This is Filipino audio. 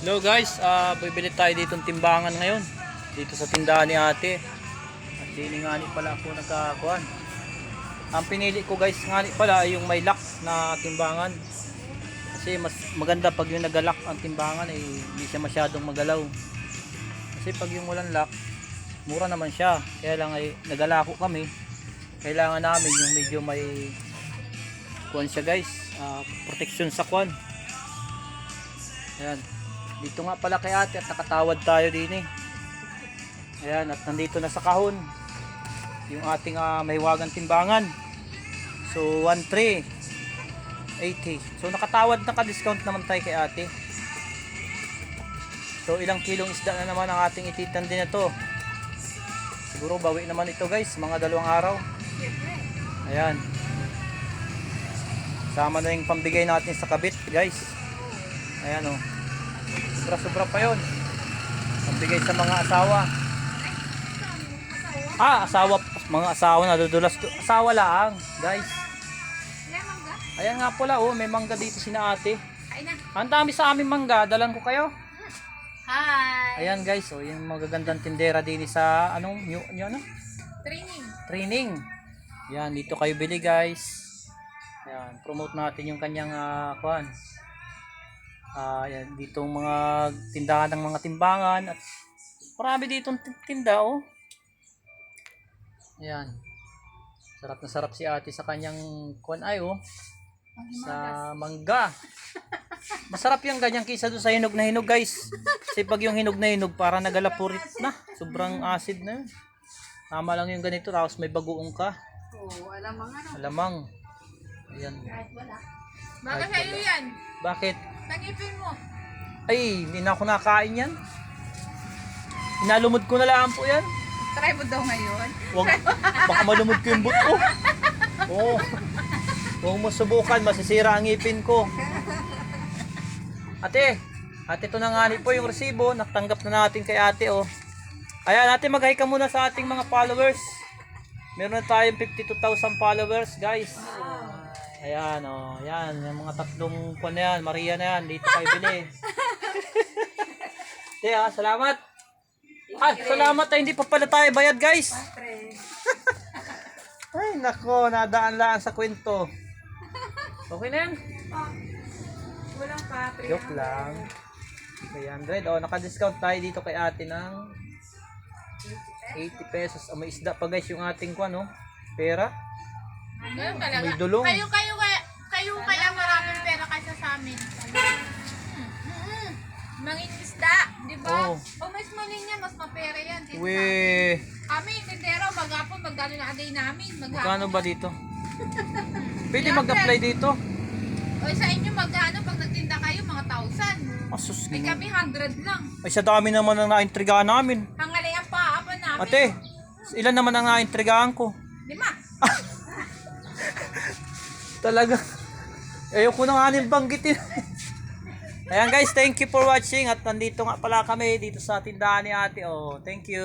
Hello guys, ah bibili tayo dito ng timbangan ngayon. Dito sa tindahan ni ate. At dini nga ni pala ako nagkakuan. Ang pinili ko guys nga ni pala ay yung may lock na timbangan. Kasi mas maganda pag yung nagalak ang timbangan eh hindi siya masyadong magalaw. Kasi pag yung walang lock, mura naman siya. Kaya lang ay nagalako kami. Kailangan namin yung medyo may kuan siya guys. ah, protection sa kuan. Ayan. Dito nga pala kay ate at nakatawad tayo din eh. Ayan, at nandito na sa kahon. Yung ating uh, mahiwagang timbangan. So, 1.3. 80. So, nakatawad na ka-discount naman tayo kay ate. So, ilang kilong isda na naman ang ating ititan din na to. Siguro bawi naman ito guys, mga dalawang araw. Ayan. Sama na yung pambigay natin sa kabit guys. Ayan o. Oh. Sobra-sobra pa yun. Pambigay sa mga asawa. Ah, asawa. Mga asawa na dudulas. Asawa lang, guys. Ayan nga pala, oh, may mangga dito sina ate. Ang dami sa aming mangga. Dalan ko kayo. Hi! Ayan guys, oh, yung magagandang tindera din sa anong, yung, yung ano? Training. Training. Yan, dito kayo bili guys. Yan, promote natin yung kanyang uh, kuan. Ah, yan, dito mga tindahan ng mga timbangan at marami dito tinda oh. Yan. Sarap na sarap si ate sa kanyang kuan ay oh. Sa mangga. Masarap yung ganyan kisa doon sa hinog na hinog guys. Kasi pag yung hinog na hinog para nagalapurit na. Sobrang acid na yun. Tama lang yung ganito tapos may bagoong ka. Oh, alam mga ano. Alamang. Ayan. Kahit wala. Baka sa'yo yan. Bakit? Nangipin mo. Ay, hindi na ako nakain yan. Inalumod ko na lang po yan. Try mo daw ngayon. Wag, baka malumod ko yung buto. Oo. Huwag mo subukan, masisira ang ngipin ko. Ate, ate ito na nga ni po yung resibo. Natanggap na natin kay ate oh. Ayan, ate mag-hi ka muna sa ating mga followers. Meron na tayong 52,000 followers, guys. Ayan, oh. Ayan, yung mga tatlong kwan na yan. Maria na yan. Dito kayo bili. Ate, ah, salamat. Ah, salamat. Ay, hindi pa pala tayo bayad, guys. Ay, nako, nadaan lang sa kwento. Okay na yan. Walang pa. Joke lang. 300. O, naka-discount tayo dito kay ate ng 80 pesos. Ah, may isda pa guys yung ating kwan, no? Pera. Ganun talaga. May dulong. Kayo, kayo, kaya, kayo kaya maraming pera kaysa sa amin. Mangingisda, di ba? Oo. Pag mas mali niya, mas mapera yan. Kaysa sa amin. We, Kami, tindero, maghapon, magkano na day namin. Maghapon. magkano ba dito? Pwede mag-apply dito. O sa inyo, magkano pag nagtinda kayo, mga thousand. Asus, Ay kami, hundred lang. ay sa dami naman ang naintrigahan namin. Hangalay ang paa pa namin. Ate, ilan naman ang naintrigahan ko? Lima. Talaga. Ayoko na nga rin banggitin. Ayan guys, thank you for watching at nandito nga pala kami dito sa tindahan ni ate. Oh, thank you.